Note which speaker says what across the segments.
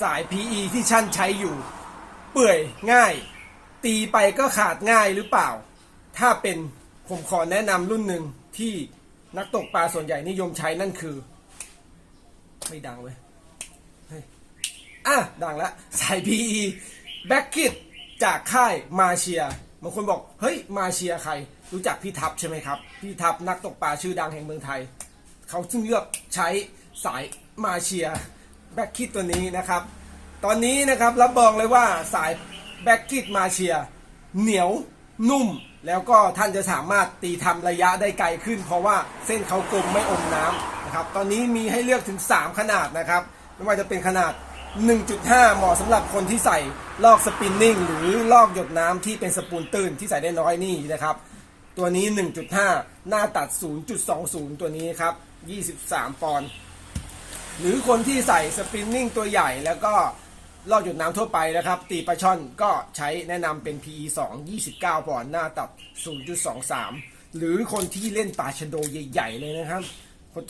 Speaker 1: สาย PE ที่ชั่นใช้อยู่ เปื่อยง่าย ตีไปก็ขาดง่ายหรือเปล่า ถ้าเป็นผมขอแนะนำรุ่นหนึ่งที่นักตกปลาส่วนใหญ่นิยมใช้นั่นคือ ไม่ดังเว้ยเฮ้ยอะ ดังละสาย PE แบ็กกิ t จากค่ายมาเชียบางคนบอก เฮ้ย มาเชียใคร รู้จักพี่ทัพใช่ไหมครับ พี่ทัพนักตกปลาชื่อดังแห่งเมืองไทย เขาจึงเลือกใช้สายมาเชีย แบ็กกิ t ตัวนี้นะครับ ตอนนี้นะครับรับรองเลยว่าสายแบ็กกิ t มาเชียเหนียวนุ่ม แล้วก็ท่านจะสามารถตีทำระยะได้ไกลขึ้น เพราะว่าเส้นเขากลมไม่อมน้ำนะครับ ตอนนี้มีให้เลือกถึง 3 ขนาดนะครับ ไม่ว่าจะเป็นขนาด 1.5 เหมาะสำหรับคนที่ใส่ลอกสปินนิ่งหรือลอกหยดน้ำที่เป็นสปูนตื้นที่ใส่ได้น้อยนี่นะครับตัวนี้ 1.5 หน้าตัด 0.20 ตัวนี้ครับ 23 ปอนด์ หรือคนที่ใส่สปรินนิ่งตัวใหญ่แล้วก็ลอกหยดน้ำทั่วไปนะครับ ตีปลาช่อนก็ใช้แนะนำเป็น PE 2 29ปอนด์หน้าตัด 0.23 หรือคนที่เล่นปลาชะโดใหญ่ๆเลยนะครับ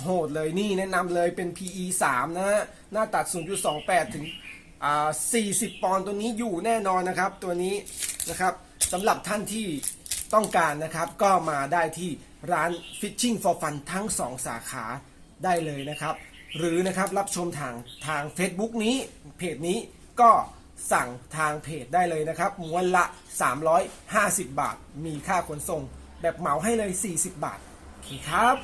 Speaker 1: โหดเลยนี่แนะนำเลยเป็น PE 3นะฮะหน้าตัด 0.28 ถึงอ่า40 ปอนด์ตัวนี้อยู่แน่นอนนะครับ ตัวนี้นะครับสำหรับท่านที่ต้องการนะครับ ก็มาได้ที่ร้าน Fishing for Fun ทั้ง 2 สาขาได้เลยนะครับ หรือนะครับรับชมทางทาง Facebook นี้เพจนี้ก็สั่งทางเพจได้เลยนะครับม้วนละ 350 บาท มีค่าขนส่ง แบบเหมาให้เลย 40 บาทโอเคครับ